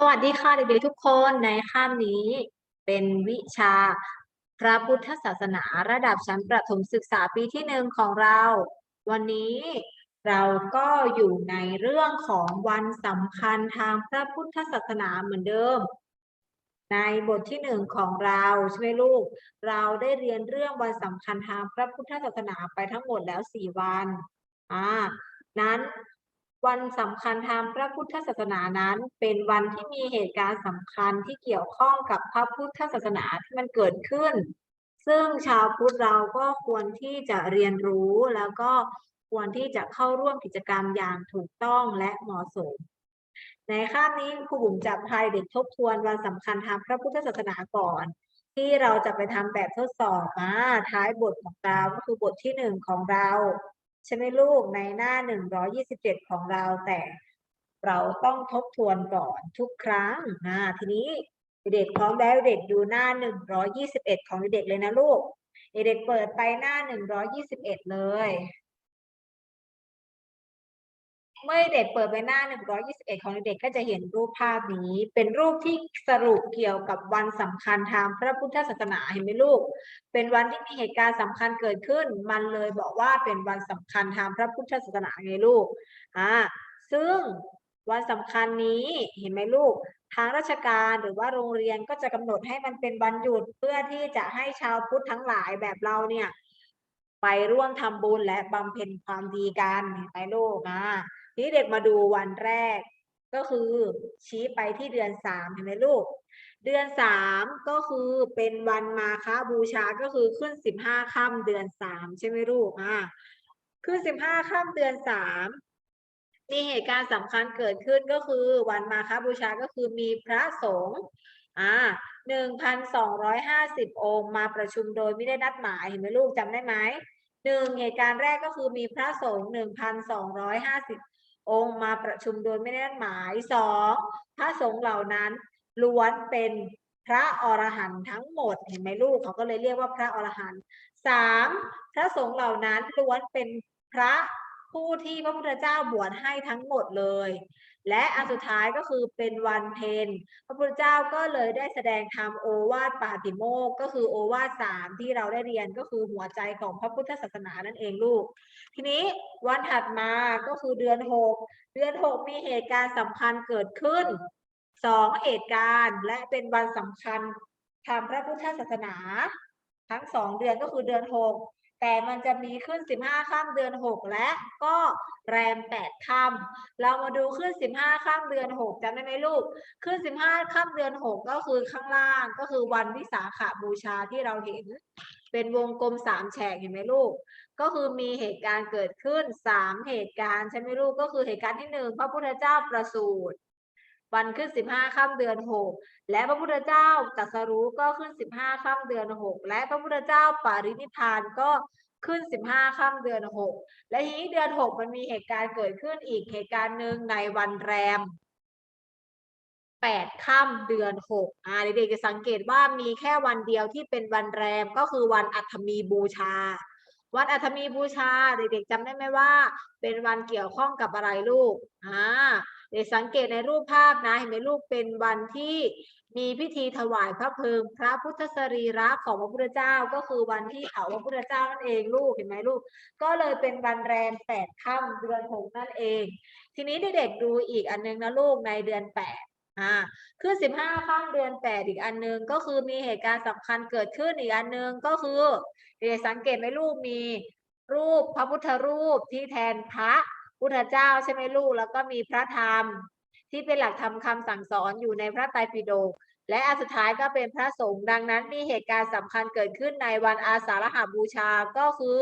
สวัสดีค่ะเด็กๆทุกคนในคาบนี้เป็นวิชาพระพุทธศาสนาระดับชั้นประถมศึกษาปีที่หนึ่งของเรา วันนี้เราก็อยู่ในเรื่องของวันสำคัญทางพระพุทธศาสนาเหมือนเดิม ในบทที่หนึ่งของเราใช่ไหมลูก เราได้เรียนเรื่องวันสำคัญทางพระพุทธศาสนาไปทั้งหมดแล้วสี่วันอ่านั้น วันสำคัญทางพระพุทธศาสนานั้น เป็นวันที่มีเหตุการณ์สำคัญที่เกี่ยวข้องกับพระพุทธศาสนาที่มันเกิดขึ้น ซึ่งชาวพุทธเราก็ควรที่จะเรียนรู้แล้วก็ควรที่จะเข้าร่วมกิจกรรมอย่างถูกต้องและเหมาะสม ในคาบนี้ครูบุ๋มจะพาเด็กทบทวนวันสำคัญทางพระพุทธศาสนาก่อน ที่เราจะไปทำแบบทดสอบมาท้ายบทของเราก็คือบทที่หนึ่งของเรา ใช่ไหมลูกในหน้า 127 ของเราแต่เราต้องทบทวนก่อนทุกครั้งนะทีนี้เด็กพร้อมแล้วเด็กดูหน้า 121 ของเด็กเลยนะลูกเด็กเปิดไปหน้า 121 เลย เมื่อเด็กเปิดไปหน้า 121 ของเด็กก็จะเห็นรูปภาพนี้ เป็นรูปที่สรุปเกี่ยวกับวันสำคัญทางพระพุทธศาสนาเห็นไหมลูก เป็นวันที่มีเหตุการณ์สำคัญเกิดขึ้น มันเลยบอกว่าเป็นวันสำคัญทางพระพุทธศาสนาไงลูกอ่าซึ่งวันสำคัญนี้เห็นไหมลูก ทางราชการหรือว่าโรงเรียนก็จะกำหนดให้มันเป็นวันหยุดเพื่อที่จะให้ชาวพุทธทั้งหลายแบบเราเนี่ยไปร่วมทำบุญและบำเพ็ญความดีกันเห็นไหมลูกอ่า ทีนี้เด็กมาดูวันแรก ก็คือชี้ไปที่เดือนสามเห็นไหมลูก เดือนสามก็คือเป็นวันมาฆบูชาก็คือขึ้นสิบห้าค่ำเดือนสามใช่ไหมลูกอ่าขึ้นสิบห้าค่ำเดือนสามมีเหตุการณ์สำคัญเกิดขึ้นก็คือวันมาฆบูชาก็คือมีพระสงฆ์อ่าหนึ่งพันสองร้อยห้าสิบองค์มาประชุมโดยไม่ได้นัดหมายเห็นไหมลูกจำได้ไหมหนึ่งเหตุการณ์แรกก็คือมีพระสงฆ์หนึ่งพันสองร้อยห้าสิบ องค์มาประชุมโดยไม่ได้นัดหมายสองพระสงฆ์เหล่านั้นล้วนเป็นพระอรหันต์ทั้งหมดเห็นไหมลูกเขาก็เลยเรียกว่าพระอรหันต์สามพระสงฆ์เหล่านั้นล้วนเป็นพระผู้ที่พระพุทธเจ้าบวชให้ทั้งหมดเลย และอันสุดท้ายก็คือเป็นวันเพ็ญพระพุทธเจ้าก็เลยได้แสดงธรรมโอวาทปาติโมกก็คือโอวาทสามที่เราได้เรียนก็คือหัวใจของพระพุทธศาสนานั่นเองลูก ทีนี้วันถัดมาก็คือเดือนหกเดือนหกมีเหตุการณ์สำคัญเกิดขึ้นสองเหตุการณ์และเป็นวันสำคัญทางพระพุทธศาสนา ทั้งสองเดือนก็คือเดือนหก แต่มันจะมีขึ้นสิบห้าค่ำเดือนหกและก็แรมแปดค่ำเรามาดูขึ้นสิบห้าค่ำเดือนหกจำได้ไหมลูก ขึ้นสิบห้าค่ำเดือนหกก็คือข้างล่างก็คือวันวิสาขบูชาที่เราเห็น เป็นวงกลมสามแฉกเห็นไหมลูก ก็คือมีเหตุการณ์เกิดขึ้นสามเหตุการณ์ใช่ไหมลูก ก็คือเหตุการณ์ที่หนึ่งพระพุทธเจ้าประสูติ วันขึ้นสิบห้าค่ำเดือนหกและพระพุทธเจ้าตรัสรู้ก็ขึ้นสิบห้าค่ำเดือนหกและพระพุทธเจ้าปรินิพานก็ขึ้นสิบห้าค่ำเดือนหกและทีนี้เดือนหกมันมีเหตุการณ์เกิดขึ้นอีกเหตุการณ์หนึ่งในวันแรมแปดค่ำเดือนหกอ่าเด็กๆจะสังเกตว่ามีแค่วันเดียวที่เป็นวันแรมก็คือวันอัฐมีบูชา วันอัฐมีบูชาเด็กๆจำได้ไหมว่า เป็นวันเกี่ยวข้องกับอะไรลูกอ่า เด็กสังเกตในรูปภาพนะเห็นไหมลูกเป็นวันที่มีพิธีถวายพระเพลิงพระพุทธสรีระของพระพุทธเจ้าก็คือวันที่เผาพระพุทธเจ้านั่นเองลูกเห็นไหมลูก ก็เลยเป็นวันแรมแปดค่ำเดือนหกนั่นเอง ทีนี้เด็กๆดูอีกอันนึงนะลูกในเดือนแปดอ่าคือสิบห้าค่ำเดือนแปดอีกอันหนึงก็คือมีเหตุการณ์สำคัญเกิดขึ้นอีกอันหนึงก็คือเด็กสังเกตไหมลูกมีรูปพระพุทธรูปที่แทนพระ พุทธเจ้าใช่ไหมลูกแล้วก็มีพระธรรม ที่เป็นหลักธรรมคำสั่งสอนอยู่ในพระไตรปิฎกและอันสุดท้ายก็เป็นพระสงฆ์ดังนั้นมีเหตุการณ์สำคัญเกิดขึ้นในวันอาสาฬหบูชาก็คือ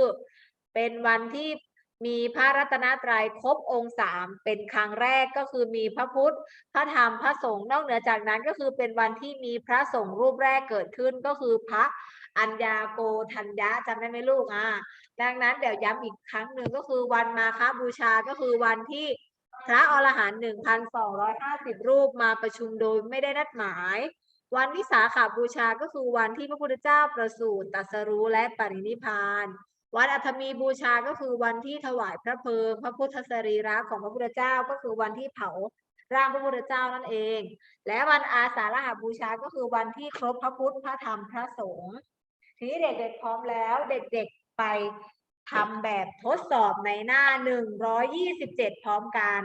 เป็นวันที่มีพระรัตนตรัยครบองค์สามเป็นครั้งแรกก็คือมีพระพุทธ พระธรรมพระสงฆ์นอกเหนือจากนั้นก็คือเป็นวันที่มีพระสงฆ์รูปแรกเกิดขึ้นก็คือพระ อัญญาโกธัญญะจำได้ไหมลูกอ่าดังนั้นเดี๋ยวย้ำอีกครั้งหนึ่งก็คือวันมาฆบูชาก็คือวันที่พระอรหันต์หนึ่งพันสองร้อยห้าสิบรูปมาประชุมโดยไม่ได้นัดหมาย วันวิสาขบูชาก็คือวันที่พระพุทธเจ้าประสูติตรัสรู้และปรินิพาน วันอัฐมีบูชาก็คือวันที่ถวายพระเพลิง พระพุทธสรีระของพระพุทธเจ้าก็คือวันที่เผาร่างพระพุทธเจ้านั่นเอง และวันอาสาฬหบูชาก็คือวันที่ครบพระพุทธพระธรรมพระสงฆ์ ทีนี้เด็กๆพร้อมแล้วเด็กๆไปทำแบบทดสอบในหน้าหนึ่งร้อยยี่สิบเจ็ดพร้อมกัน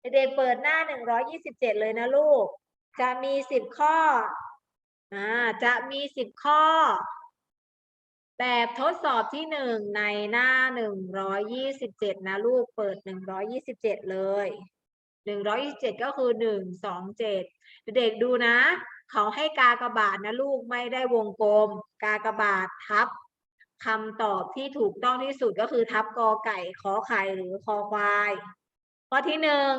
เด็กๆเปิดหน้าหนึ่งร้อยี่สิบเจ็ดเลยนะลูก จะมีสิบข้ออ่าจะมีสิบข้อ แบบทดสอบที่หนึ่งในหน้าหนึ่งร้อยยี่สิบเจ็ดนะลูก เปิดหนึ่งร้อยี่สิบเจ็ดเลยหนึ่งร้อยยี่สิบเจ็ดก็คือหนึ่งสองเจ็ดเด็กๆดูนะ เขาให้กากบาทนะลูกไม่ได้วงกลม กากบาททับคำตอบที่ถูกต้องที่สุดก็คือทับกอไก่ขอไข่หรือคอควายข้อที่หนึ่ง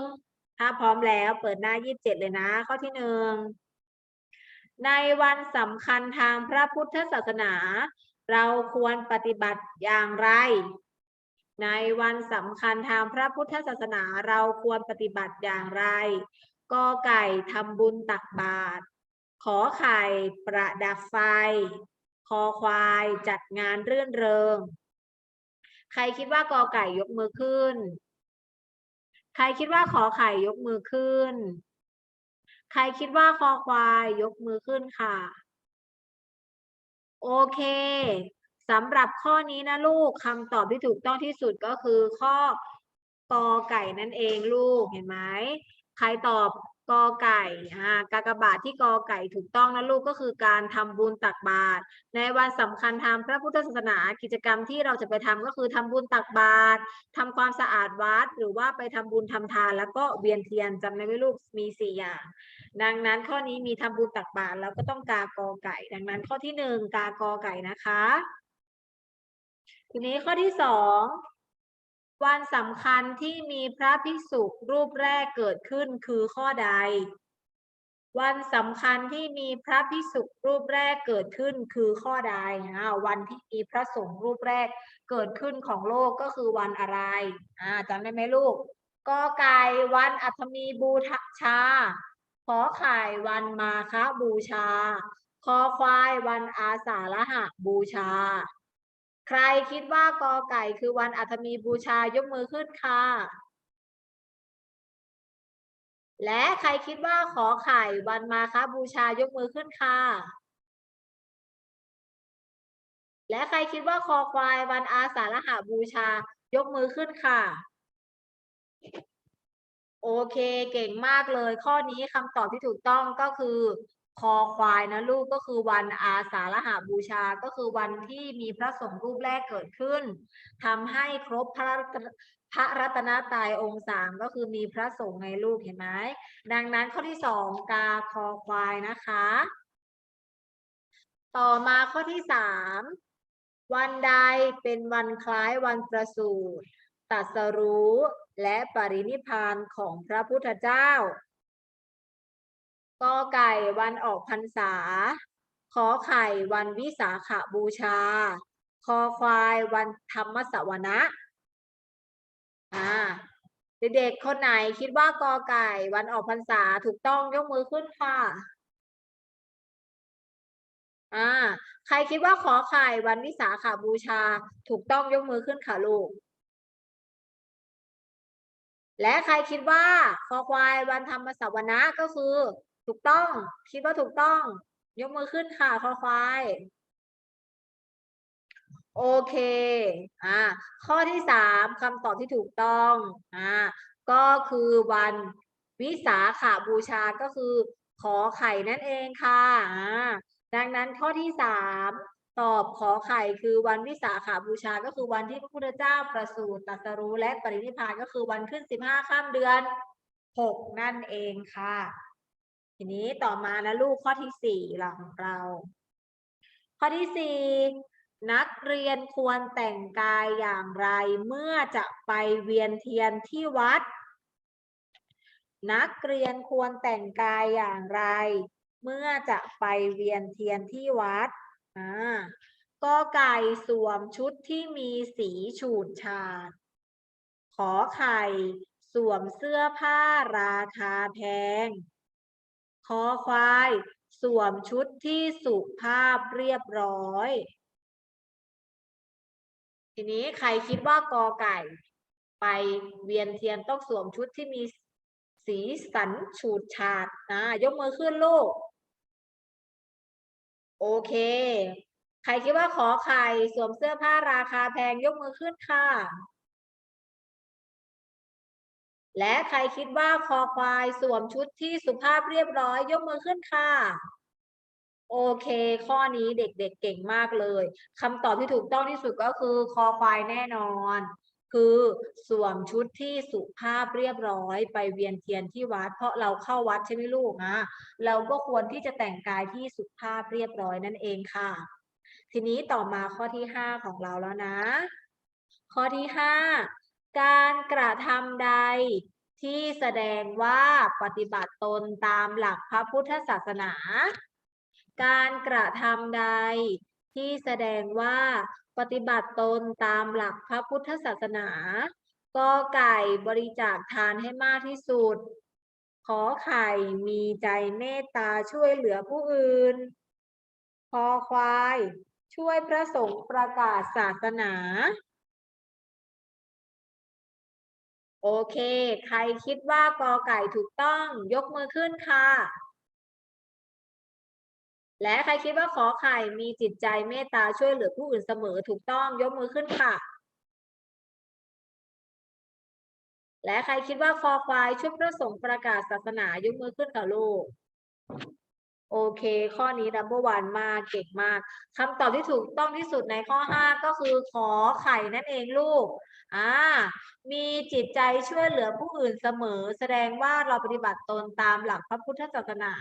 ถ้าพร้อมแล้วเปิดหน้ายี่สิบเจ็ดเลยนะ ข้อที่หนึ่งในวันสำคัญทางพระพุทธศาสนา เราควรปฏิบัติอย่างไร ในวันสำคัญทางพระพุทธศาสนาเราควรปฏิบัติอย่างไรกอไก่ทำบุญตักบาตร ขอไข่ประดับไฟ คอควายจัดงานเรื่นเริง ใครคิดว่ากอไก่ยกมือขึ้น ใครคิดว่าขอไข่ยกมือขึ้น ใครคิดว่าคอควายยกมือขึ้นค่ะ โอเคสำหรับข้อนี้นะลูกคำตอบที่ถูกต้องที่สุดก็คือข้อกอไก่นั่นเองลูกเห็นไหมใครตอบ กอไก่อ่ากากบาทที่กอไก่ถูกต้องนะลูกก็คือการทำบุญตักบาตรในวันสำคัญทางพระพุทธศาสนากิจกรรมที่เราจะไปทำก็คือทำบุญตักบาตรทำความสะอาดวัด หรือว่าไปทำบุญทำทาน แล้วก็เวียนเทียนจำได้ไหมลูกมีสี่อย่าง ดังนั้นข้อนี้มีทำบุญตักบาตรแล้วก็ต้องกากอไก่ ดังนั้นข้อที่หนึ่งกากอไก่นะคะ ทีนี้ข้อที่สอง วันสำคัญที่มีพระภิกษุรูปแรกเกิดขึ้นคือข้อใด วันสำคัญที่มีพระภิกษุรูปแรกเกิดขึ้นคือข้อใดอ่าวันที่มีพระสงฆ์รูปแรกเกิดขึ้นของโลกก็คือวันอะไรอ่าจำได้ไหมลูกกอไก่วันอัฐมีบูชา ขอไข่วันมาฆบูชา คอควายวันอาสาฬหะบูชา ใครคิดว่ากอไก่คือวันอัฐมีบูชายกมือขึ้นค่ะ และใครคิดว่าขอไข่วันมาฆบูชายกมือขึ้นค่ะ และใครคิดว่าคอควายวันอาสาฬหะบูชายกมือขึ้นค่ะ โอเคเก่งมากเลย ข้อนี้คำตอบที่ถูกต้องก็คือ คอควายนะลูกก็คือวันอาสาฬหบูชาก็คือวันที่มีพระสงฆ์รูปแรกเกิดขึ้นทำให้ครบพระรัตนพระรัตนตรัยองค์สามก็คือมีพระสงฆ์ในลูกเห็นไหมดังนั้นข้อที่สองกาคอควายนะคะ ต่อมาข้อที่สามวันใดเป็นวันคล้ายวันประสูติตัสรู้และปรินิพานของพระพุทธเจ้า กอไก่วันออกพรรษา ขอไข่วันวิสาขบูชา คอควายวันธรรมสวนะอ่าเด็กๆคนไหนคิดว่ากอไก่วันออกพรรษาถูกต้องยกมือขึ้นค่ะอ่าใครคิดว่าขอไข่วันวิสาขบูชา ถูกต้องยกมือขึ้นค่ะลูก และใครคิดว่าคอควายวันธรรมสวนะก็คือ ถูกต้อง คิดว่าถูกต้อง ยกมือขึ้นค่ะคอควายโอเค อ่า ข้อที่สามคำตอบที่ถูกต้อง อ่า ก็คือวันวิสาขาบูชาก็คือ ขอไข่นั่นเองค่ะ อ่า ดังนั้นข้อที่สามตอบขอไข่คือวันวิสาขาบูชา ก็คือวันที่พระพุทธเจ้าประสูติตรัสรู้และปรินิพพานก็คือวันขึ้นสิบห้าข้ามเดือนหกนั่นเองค่ะ ทีนี้ต่อมานะลูกข้อที่สี่หลังเรา ข้อที่สี่นักเรียนควรแต่งกายอย่างไรเมื่อจะไปเวียนเทียนที่วัด นักเรียนควรแต่งกายอย่างไร เมื่อจะไปเวียนเทียนที่วัดอ่าก็ไก่สวมชุดที่มีสีฉูดฉาด ขอไข่สวมเสื้อผ้าราคาแพง อควายสวมชุดที่สุภาพเรียบร้อย ทีนี้ใครคิดว่ากอไก่ ไปเวียนเทียนต้องสวมชุดที่มีสีสันฉูดฉาดนะยกมือขึ้นลูก โอเค ใครคิดว่าขอไข่สวมเสื้อผ้าราคาแพงยกมือขึ้นค่ะ และใครคิดว่าคอควายสวมชุดที่สุภาพเรียบร้อย ยกมือขึ้นค่ะ โอเค ข้อนี้เด็กๆเก่งมากเลยคำตอบที่ถูกต้องที่สุดก็คือคอควายแน่นอน คือสวมชุดที่สุภาพเรียบร้อย ไปเวียนเทียนที่วัด เพราะเราเข้าวัดใช่ไหมลูกนะเราก็ควรที่จะแต่งกายที่สุภาพเรียบร้อยนั่นเองค่ะ ทีนี้ต่อมาข้อที่ห้าของเราแล้วนะ ข้อที่ห้า การกระทำใดที่แสดงว่าปฏิบัติตนตามหลักพระพุทธศาสนา การกระทำใดที่แสดงว่าปฏิบัติตนตามหลักพระพุทธศาสนา ก็ไก่บริจาคทานให้มากที่สุด ขอไข่มีใจเมตตาช่วยเหลือผู้อื่น คอควายช่วยพระสงฆ์ประกาศศาสนา โอเค ใครคิดว่ากอไก่ถูกต้องยกมือขึ้นค่ะ และใครคิดว่าขอไข่มีจิตใจเมตตาช่วยเหลือผู้อื่นเสมอถูกต้องยกมือขึ้นค่ะ และใครคิดว่าคอควายช่วยพระสงฆ์ประกาศศาสนายกมือขึ้นค่ะลูก โอเค ข้อนี้ number one มากเก่งมากคำตอบที่ถูกต้องที่สุดในข้อ 5 ก็คือขอไข่นั่นเองลูกอ่ามีจิตใจช่วยเหลือผู้อื่นเสมอ แสดงว่าเราปฏิบัติตนตามหลักพระพุทธศาสนา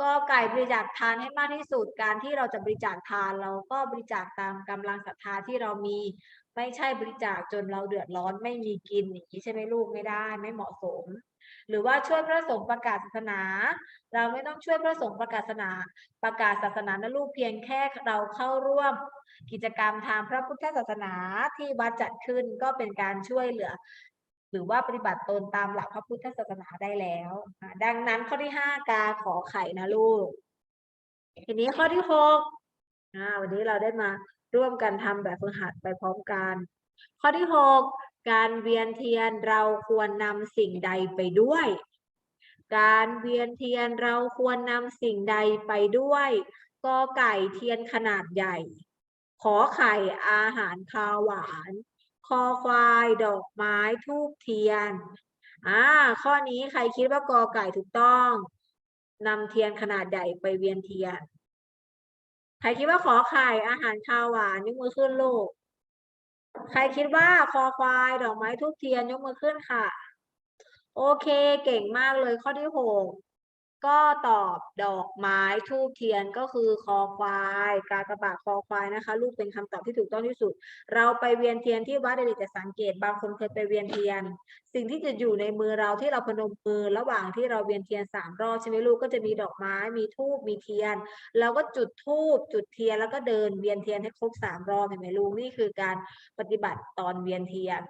ก็ไก่บริจาคทานให้มากที่สุดการที่เราจะบริจาคทานเราก็บริจาคตามกำลังศรัทธาที่เรามี ไม่ใช่บริจาคจนเราเดือดร้อนไม่มีกินอย่างนี้ใช่ไหมลูกไม่ได้ไม่เหมาะสม หรือว่าช่วยพระสงฆ์ประกาศศาสนา เราไม่ต้องช่วยพระสงฆ์ประกาศศาสนา ประกาศศาสนานะลูกเพียงแค่เราเข้าร่วม กิจกรรมทางพระพุทธศาสนาที่วัดจัดขึ้นก็เป็นการช่วยเหลือ หรือว่าปฏิบัติตนตามหลักพระพุทธศาสนาได้แล้ว ดังนั้นข้อที่ห้ากาขอไข่นะลูก ทีนี้ข้อที่หกวันนี้เราได้มาร่วมกันทำแบบฝึกหัดไปพร้อมกัน ข้อที่ห การเวียนเทียนเราควรนำสิ่งใดไปด้วย การเวียนเทียนเราควรนำสิ่งใดไปด้วยกอไก่เทียนขนาดใหญ่ ขอไข่อาหารคาวหวาน คอควายดอกไม้ทูบเทียน อ่า ข้อนี้ใครคิดว่ากอไก่ถูกต้องนำเทียนขนาดใหญ่ไปเวียนเทียน ใครคิดว่าขอไข่อาหารคาวหวานยกมือขึ้นลูก ใครคิดว่าคอควายดอกไม้ทุบเทียนยกมือขึ้นค่ะ โอเค เก่งมากเลยข้อที่หก ก็ตอบดอกไม้ทูบเทียนก็คือคอควาย กากระบะคอควายนะคะ ลูกเป็นคำตอบที่ถูกต้องที่สุด เราไปเวียนเทียนที่วัดเดลิจะสังเกต บางคนเคยไปเวียนเทียน สิ่งที่จะอยู่ในมือเราที่เราพนมมือระหว่างที่เราเวียนเทียนสามรอบใช่ไหมลูกก็จะมีดอกไม้มีทูบมีเทียน เราก็จุดทูบจุดเทียนแล้วก็เดินเวียนเทียนให้ครบสามรอบเห็นไหมลูกนี่คือการปฏิบัติตอนเวียนเทียน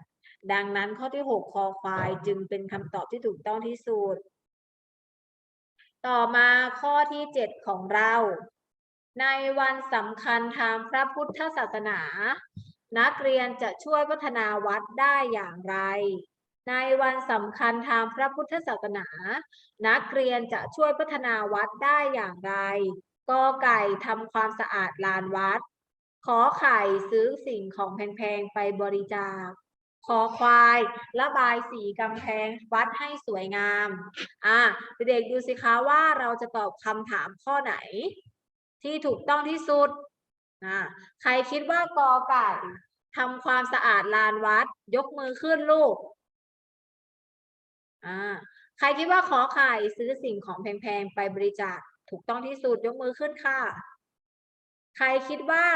ดังนั้นข้อที่หกคอควายจึงเป็นคำตอบที่ถูกต้องที่สุด ต่อมาข้อที่เจ็ดของเรา ในวันสำคัญทางพระพุทธศาสนา นักเรียนจะช่วยพัฒนาวัดได้อย่างไร ในวันสำคัญทางพระพุทธศาสนา นักเรียนจะช่วยพัฒนาวัดได้อย่างไรกอไก่ทำความสะอาดลานวัด ขอไข่ซื้อสิ่งของแพงๆไปบริจาค ขอควาย ระบายสีกำแพงวัดให้สวยงาม อะเด็กดูสิคะว่าเราจะตอบคำถามข้อไหน ที่ถูกต้องที่สุดอะใครคิดว่ากอไก่ทำความสะอาดลานวัด ยกมือขึ้นลูกอ่าใครคิดว่าขอไข่ซื้อสิ่งของแพงๆ ไปบริจาคถูกต้องที่สุดยกมือขึ้นค่ะ ใครคิดว่า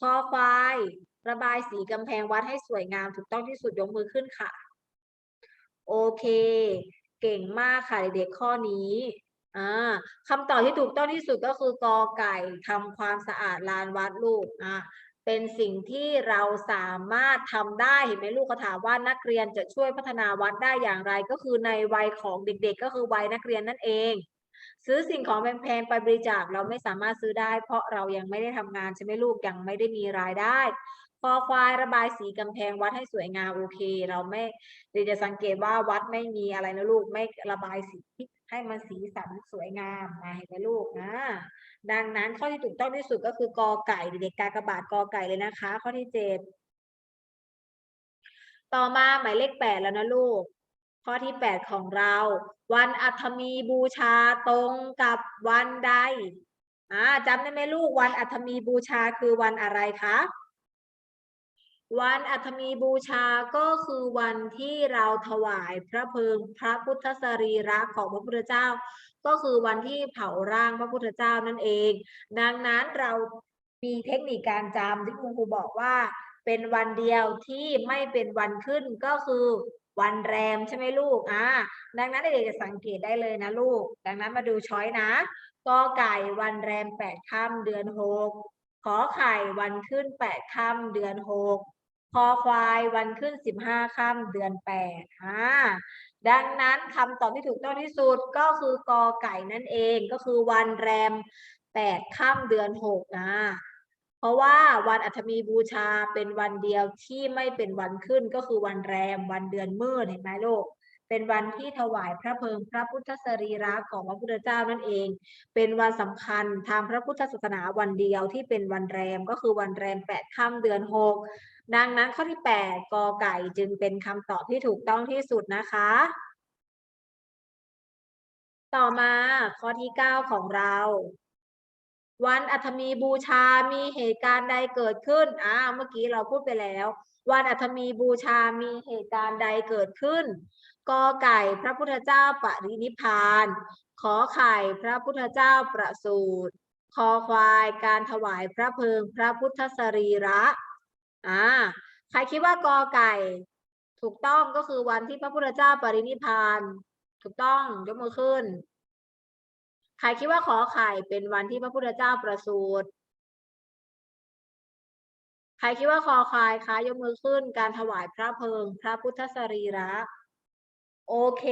คอควาย ระบายสีกำแพงวัดให้สวยงามถูกต้องที่สุดยกมือขึ้นค่ะ โอเค เก่งมากค่ะเด็กๆข้อนี้อ่าคำตอบที่ถูกต้องที่สุดก็คือกอไก่ทำความสะอาดลานวัดลูกอะเป็นสิ่งที่เราสามารถทำได้เห็นไหมลูกเขาถามว่านักเรียนจะช่วยพัฒนาวัดได้อย่างไร ก็คือในวัยของเด็ก ๆ ก็คือวัยนักเรียนนั่นเอง ซื้อสิ่งของแพงๆไปบริจาคเราไม่สามารถซื้อได้ เพราะเรายังไม่ได้ทำงานใช่ไหมลูกยังไม่ได้มีรายได้ คอควายระบายสีกำแพงวัดให้สวยงามโอเค เราไม่เดี๋ยวจะสังเกตว่าวัดไม่มีอะไรนะลูกไม่ระบายสีให้มันสีสันสวยงามมาเห็นไหมลูกนะดังนั้นข้อที่ถูกต้องที่สุดก็คือกอไก่เด็กๆกากระบาทกอไก่เลยนะคะ ข้อที่เจ็ดต่อมาหมายเลขแปดแล้วนะลูก ข้อที่แปดของเรา วันอัฐมีบูชาตรงกับวันใดอ่าจำได้ไหมลูกวันอัฐมีบูชาคือวันอะไรคะ วันอัฐมีบูชาก็คือวันที่เราถวายพระเพลิงพระพุทธสรีระของพระพุทธเจ้า ก็คือวันที่เผาร่างพระพุทธเจ้านั่นเอง ดังนั้นเรามีเทคนิคการจำที่คุณครูบอกว่า เป็นวันเดียวที่ไม่เป็นวันขึ้นก็คือวันแรมใช่ไหมลูกอ่าดังนั้นเด็กๆจะสังเกตได้เลยนะลูก ดังนั้นมาดูช้อยนะกอไก่วันแรมแปดค่ำเดือนหกขอไข่วันขึ้นแปดค่ำเดือนหก คอควายวันขึ้นสิบห้าค่ำเดือนแปดอ่าดังนั้นคำตอบที่ถูกต้องที่สุดก็คือกอไก่นั่นเองก็คือวันแรมแปดค่ำเดือนหกนะเพราะว่าวันอัฐมีบูชาเป็นวันเดียวที่ไม่เป็นวันขึ้นก็คือวันแรมวันเดือนมืดเห็นไหมลูกเป็นวันที่ถวายพระเพลิงพระพุทธสรีระของพระพุทธเจ้านั่นเอง เป็นวันสำคัญทางพระพุทธศาสนาวันเดียวที่เป็นวันแรมก็คือวันแรมแปดค่ำเดือนหก ดังนั้นข้อที่ 8 กอไก่จึงเป็นคำตอบที่ถูกต้องที่สุดนะคะ ต่อมาข้อที่ 9 ของเรา วันอัฐมีบูชา มีเหตุการณ์ใดเกิดขึ้น อ่า เมื่อกี้เราพูดไปแล้ว วันอัฐมีบูชา มีเหตุการณ์ใดเกิดขึ้น กอไก่พระพุทธเจ้าปรินิพพาน ขอไข่พระพุทธเจ้าประสูติคอควายการถวายพระเพลิงพระพุทธสรีระ อ่าใครคิดว่ากอไก่ ถูกต้องก็คือวันที่พระพุทธเจ้าปรินิพพาน ถูกต้องยกมือขึ้น ใครคิดว่าขอไข่เป็นวันที่พระพุทธเจ้าประสูติใครคิดว่าคอควายคะยกมือขึ้นการถวายพระเพลิง พระพุทธสรีระ โอเค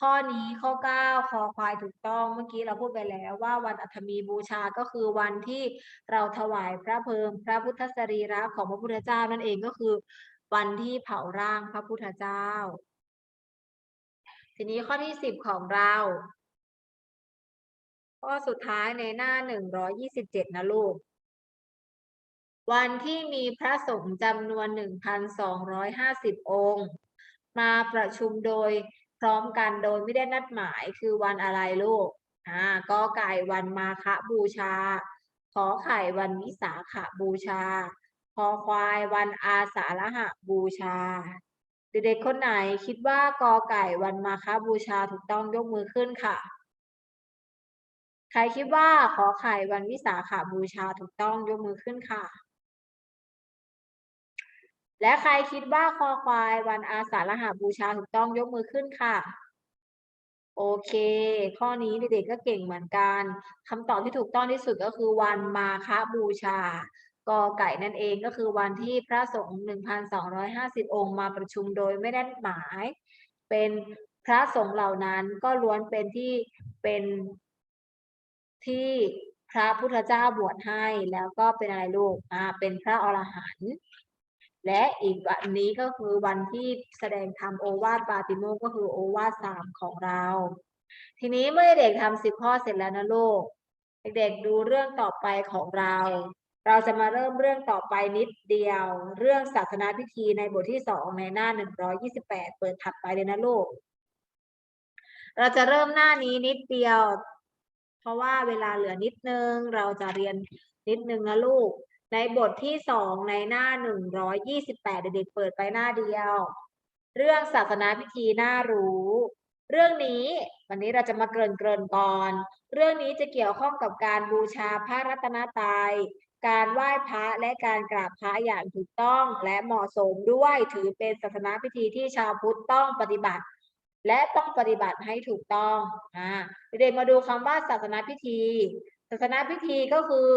ข้อนี้ข้อ 9 คอควายถูกต้องเมื่อกี้เราพูดไปแล้วว่าวันอัฐมีบูชาก็คือวันที่เราถวายพระเพลิงพระพุทธสรีระของพระพุทธเจ้านั่นเองก็คือ วันที่เผาร่างพระพุทธเจ้า ทีนี้ข้อที่ 10 ของเรา ข้อสุดท้ายในหน้า 127 นะลูก วันที่มีพระสงฆ์จำนวน 1,250 องค์ มาประชุมโดย พร้อมกันโดยไม่ได้นัดหมายคือวันอะไรลูกอ่าก็ไก่วันมาฆบูชา ขอไข่วันวิสาขบูชา คอควายวันอาสาฬหะบูชา เด็กๆคนไหนคิดว่ากอไก่วันมาฆบูชาถูกต้องยกมือขึ้นค่ะ ใครคิดว่าขอไข่วันวิสาขบูชาถูกต้องยกมือขึ้นค่ะ และใครคิดว่าคอควายวันอาสาฬหบูชาถูกต้องยกมือขึ้นค่ะ โอเค ข้อนี้เด็กๆก็เก่งเหมือนกันคำตอบที่ถูกต้องที่สุดก็คือวันมาฆบูชากอไก่นั่นเองก็คือวันที่พระสงฆ์1,250 องค์มาประชุมโดยไม่ได้หมาย เป็นพระสงฆ์เหล่านั้นก็ล้วนเป็นที่เป็นที่พระพุทธเจ้าบวชให้แล้วก็เป็นอะไรลูกอ่าเป็นพระอรหันต์ และอีกวันนี้ก็คือวันที่แสดงธรรมโอวาทปาติโมก็คือโอวาทสามของเรา ทีนี้เมื่อเด็กทำสิบข้อเสร็จแล้วนะลูก เด็กๆดูเรื่องต่อไปของเรา เราจะมาเริ่มเรื่องต่อไปนิดเดียว เรื่องศาสนาพิธีในบทที่สองในหน้าหนึ่งร้อยี่สิบแปดเปิดถัดไปเลยนะลูก เราจะเริ่มหน้านี้นิดเดียว เพราะว่าเวลาเหลือนิดนึง เราจะเรียนนิดนึงนะลูก ในบทที่สองในหน้าหนึ่งร้อยี่สิบแปดเด็กๆเปิดไปหน้าเดียว เรื่องศาสนาพิธีน่ารู้ เรื่องนี้วันนี้เราจะมาเกริ่นเกริ่นก่อน เรื่องนี้จะเกี่ยวข้องกับการบูชาพระรัตนตรัยการไหว้พระและการกราบพระอย่างถูกต้องและเหมาะสมด้วยถือเป็นศาสนาพิธีที่ชาวพุทธต้องปฏิบัติ และต้องปฏิบัติให้ถูกต้องอ่าเด็กๆมาดูคำว่าศาสนาพิธี ศาสนาพิธีก็คือ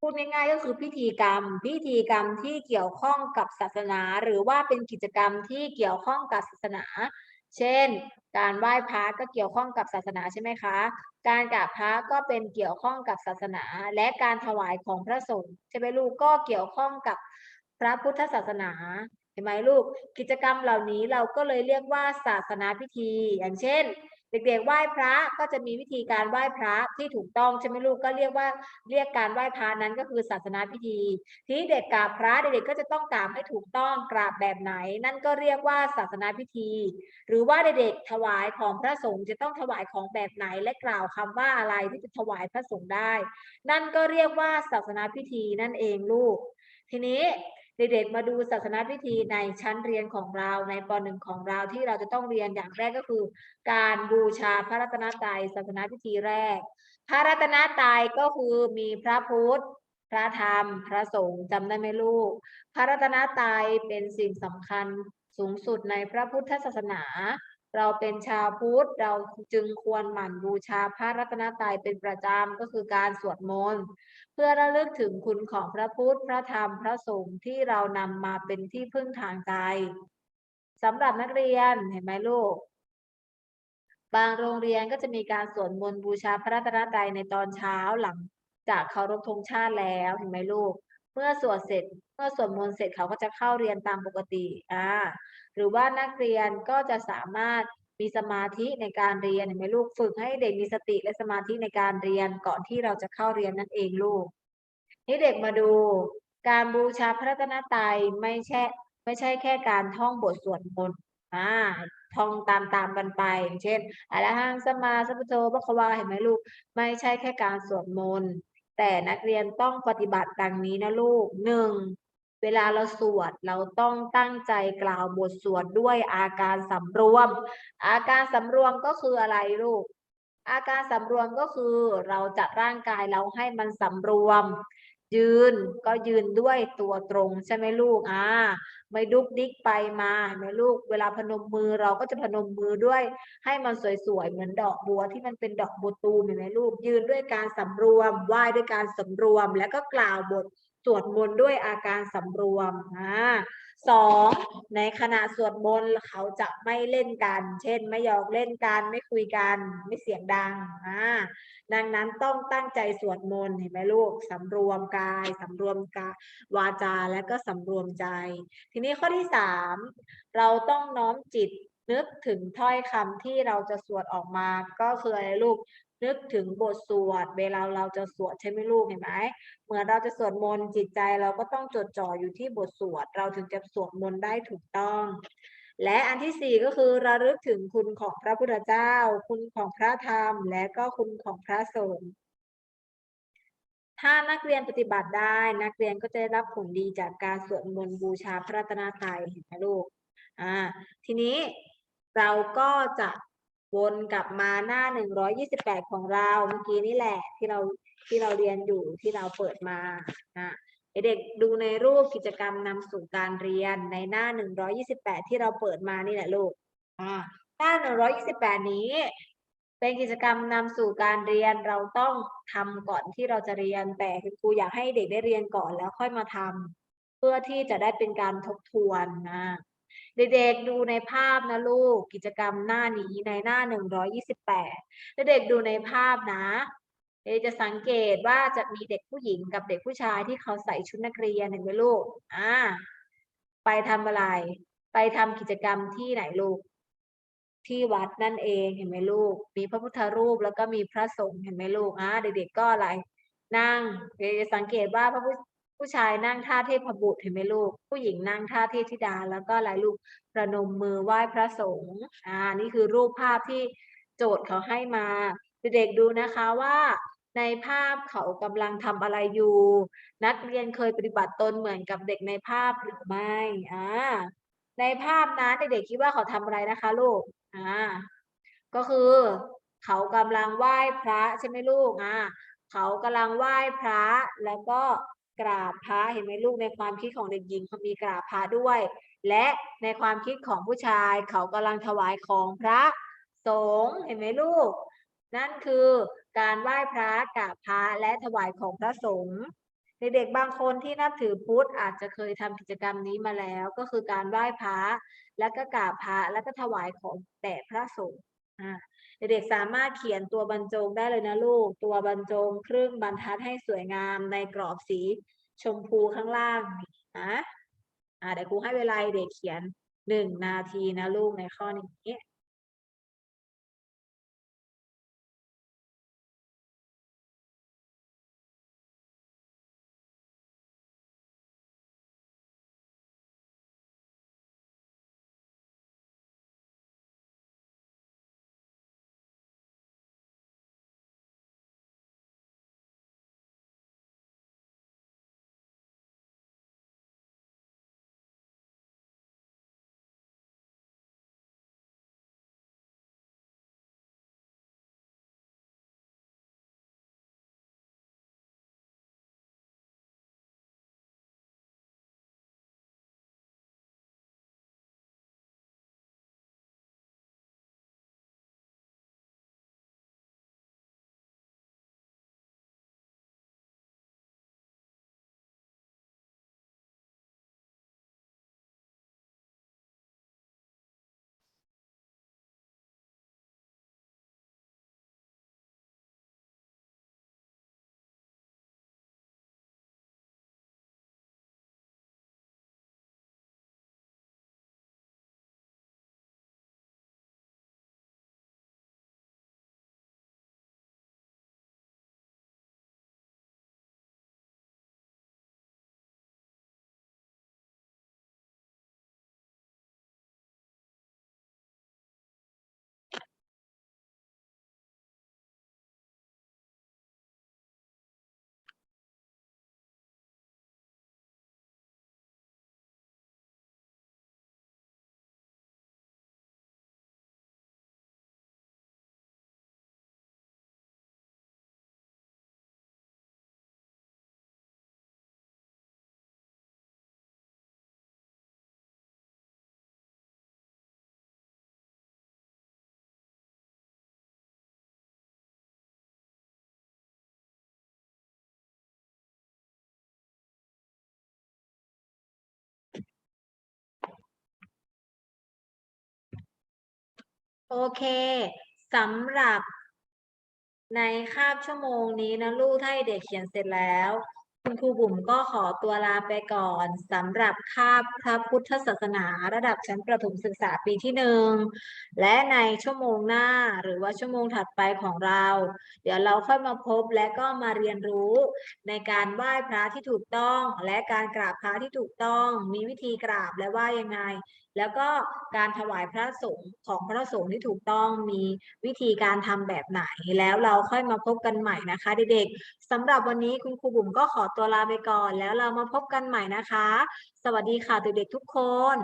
พูดง่ายๆก็คือพิธีกรรม พิธีกรรมที่เกี่ยวข้องกับศาสนา หรือว่าเป็นกิจกรรมที่เกี่ยวข้องกับศาสนา เช่น การไหว้พระก็เกี่ยวข้องกับศาสนาใช่ไหมคะ การกราบพระก็เป็นเกี่ยวข้องกับศาสนา และการถวายของพระสงฆ์ใช่ไหมลูกก็เกี่ยวข้องกับพระพุทธศาสนาเห็นไหมลูก กิจกรรมเหล่านี้เราก็เลยเรียกว่าศาสนาพิธี อย่างเช่น เด็กๆไหว้พระก็จะมีวิธีการไหว้พระที่ถูกต้องใช่ไหมลูกก็เรียกว่าเรียกการไหว้พระนั้นก็คือศาสนาพิธี ทีนี้เด็กกราบพระเด็กๆก็จะต้องกราบให้ถูกต้องกราบแบบไหน นั่นก็เรียกว่าศาสนาพิธี หรือว่าเด็กๆถวายของพระสงฆ์จะต้องถวายของแบบไหนและกล่าวคำว่าอะไรที่จะถวายพระสงฆ์ได้ นั่นก็เรียกว่าศาสนาพิธีนั่นเองลูก ทีนี้ เด็กๆมาดูศาสนาพิธีในชั้นเรียนของเราในป .1 ของเราที่เราจะต้องเรียนอย่างแรกก็คือ การบูชาพระรัตนตรัยศาสนาพิธีแรก พระรัตนตรัยก็คือมีพระพุทธ พระธรรม พระสงฆ์จำได้ไหมลูก พระรัตนตรัยเป็นสิ่งสำคัญสูงสุดในพระพุทธศาสนา เราเป็นชาวพุทธเราจึงควรหมั่นบูชาพระรัตนตรัยเป็นประจำก็คือการสวดมนต์เพื่อระลึกถึงคุณของพระพุทธ พระธรรมพระสงฆ์ที่เรานำมาเป็นที่พึ่งทางใจสำหรับนักเรียนเห็นไหมลูก บางโรงเรียนก็จะมีการสวดมนต์บูชาพระรัตนตรัยในตอนเช้าหลังจากเคารพธงชาติแล้วเห็นไหมลูก เมื่อสวดเสร็จ เมื่อสวดมนต์เสร็จเขาก็จะเข้าเรียนตามปกติอ่าหรือว่านักเรียนก็จะสามารถมีสมาธิในการเรียนเห็นไหมลูกฝึกให้เด็กมีสติและสมาธิในการเรียนก่อนที่เราจะเข้าเรียนนั่นเองลูกนี่เด็กมาดูการบูชาพระรัตนตรัยไม่ใช่ไม่ใช่แค่การท่องบทสวดมนต์อ่าท่องตามตามกันไป เช่นอะระหังสมาสัมพุทพระควาเห็นไหมลูก ไม่ใช่แค่การสวดมนต์ แต่นักเรียนต้องปฏิบัติดังนี้นะลูกหนึ่งเวลาเราสวดเราต้องตั้งใจกล่าวบทสวดด้วยอาการสำรวม อาการสำรวมก็คืออะไรลูก อาการสำรวมก็คือเราจัดร่างกายเราให้มันสำรวม ยืนก็ยืนด้วยตัวตรงใช่ไหมลูกอ่าไม่ดุกดิกไปมาไหมลูก เวลาพนมมือเราก็จะพนมมือด้วย ให้มันสวยๆเหมือนดอกบัวที่มันเป็นดอกบัวตูมเห็นไหมลูก ยืนด้วยการสำรวมไหว้ด้วยการสำรวม แล้วก็กล่าวบท สวดมนต์ด้วยอาการสำรวมอ่าสองในขณะสวดมนต์เขาจะไม่เล่นกัน เช่น ไม่หยอกเล่นกัน ไม่คุยกัน ไม่เสียงดังอ่าดังนั้นต้องตั้งใจสวดมนต์เห็นไหมลูกสำรวมกายสำรวมกายวาจาและก็สำรวมใจ ทีนี้ข้อที่สามเราต้องน้อมจิตนึกถึงถ้อยคำที่เราจะสวดออกมาก็คืออะไรลูก นึกถึงบทสวด เวลาเราจะสวดใช่ไหมลูกเห็นไหมเหมือนเราจะสวดมนต์จิตใจเราก็ต้องจดจ่ออยู่ที่บทสวด เราถึงจะสวดมนต์ได้ถูกต้อง และอันที่สี่ก็คือระลึกถึงคุณของพระพุทธเจ้า คุณของพระธรรม และก็คุณของพระสงฆ์ถ้านักเรียนปฏิบัติได้นักเรียนก็จะได้รับผลดีจากการสวดมนต์บูชาพระรัตนตรัยเห็นไหมลูกอ่าทีนี้เราก็จะ วนกลับมาหน้าหนึ่งร้อยี่สิบแปดของเราเมื่อกี้นี่แหละที่เราที่เราเรียนอยู่ที่เราเปิดมานะเด็กดูในรูปกิจกรรมนำสู่การเรียนในหน้าหนึ่งร้อยี่สิบแปดที่เราเปิดมานี่แหละลูกหน้าหนึ่งร้อยี่สิบแปดนี้ เป็นกิจกรรมนำสู่การเรียนเราต้องทำก่อนที่เราจะเรียน แต่คุณครูอยากให้เด็กได้เรียนก่อนแล้วค่อยมาทำเพื่อที่จะได้เป็นการทบทวนนะ เด็กๆดูในภาพนะลูกกิจกรรมหน้านี้ในหน้าหนึ่งร้อยี่สิบแปดเด็กๆดูในภาพนะเด็กจะสังเกตว่าจะมีเด็กผู้หญิงกับเด็กผู้ชายที่เขาใส่ชุดนักเรียนเห็นไหมลูกอ่าไปทำอะไร ไปทำกิจกรรมที่ไหนลูก ที่วัดนั่นเองเห็นไหมลูก มีพระพุทธรูปแล้วก็มีพระสงฆ์เห็นไหมลูกอ่าเด็กๆก็อะไรนั่งเด็กจะสังเกตว่าพระ ผู้ชายนั่งท่าเทพบุตรเห็นไหมลูก ผู้หญิงนั่งท่าเทพธิดา แล้วก็อะไรลูกประนมมือไหว้พระสงฆ์อ่านี่คือรูปภาพที่โจทย์เขาให้มาเด็กๆดูนะคะว่าในภาพเขากำลังทำอะไรอยู่ นักเรียนเคยปฏิบัติตนเหมือนกับเด็กในภาพหรือไม่อ่าในภาพนั้นเด็กๆคิดว่าเขาทำอะไรนะคะลูกอ่าก็คือเขากำลังไหว้พระใช่ไหมลูกอ่าเขากำลังไหว้พระแล้วก็ กราบพระเห็นไหมลูกในความคิดของเด็กหญิงเขามีกราบพระด้วย และในความคิดของผู้ชายเขากำลังถวายของพระสงฆ์เห็นไหมลูก นั่นคือการไหว้พระกราบพระและถวายของพระสงฆ์เด็กๆบางคนที่นับถือพุทธอาจจะเคยทำกิจกรรมนี้มาแล้ว ก็คือการไหว้พระแล้วก็กราบพระแล้วก็ถวายของแด่พระสงฆ์อ่า เด็กๆสามารถเขียนตัวบรรจงได้เลยนะลูก ตัวบรรจงครึ่งบรรทัดให้สวยงามในกรอบสีชมพูข้างล่างนะอ่าเดี๋ยวครูให้เวลาเด็กเขียนหนึ่งนาทีนะลูกในข้อนี้ โอเคสำหรับในคาบชั่วโมงนี้นะลูกถ้าเด็กเขียนเสร็จแล้ว คุณครูบุ๋มก็ขอตัวลาไปก่อนสำหรับคาบพระพุทธศาสนาระดับชั้นประถมศึกษาปีที่หนึ่งและในชั่วโมงหน้าหรือว่าชั่วโมงถัดไปของเรา เดี๋ยวเราค่อยมาพบและก็มาเรียนรู้ ในการไหว้พระที่ถูกต้อง และการกราบพระที่ถูกต้อง มีวิธีกราบและไหว้ยังไง แล้วก็การถวายพระสงฆ์ของพระสงฆ์ที่ถูกต้องมีวิธีการทำแบบไหนแล้วเราค่อยมาพบกันใหม่นะคะเด็กๆสำหรับวันนี้คุณครูบุ๋มก็ขอตัวลาไปก่อน แล้วเรามาพบกันใหม่นะคะ สวัสดีค่ะเด็กๆทุกคน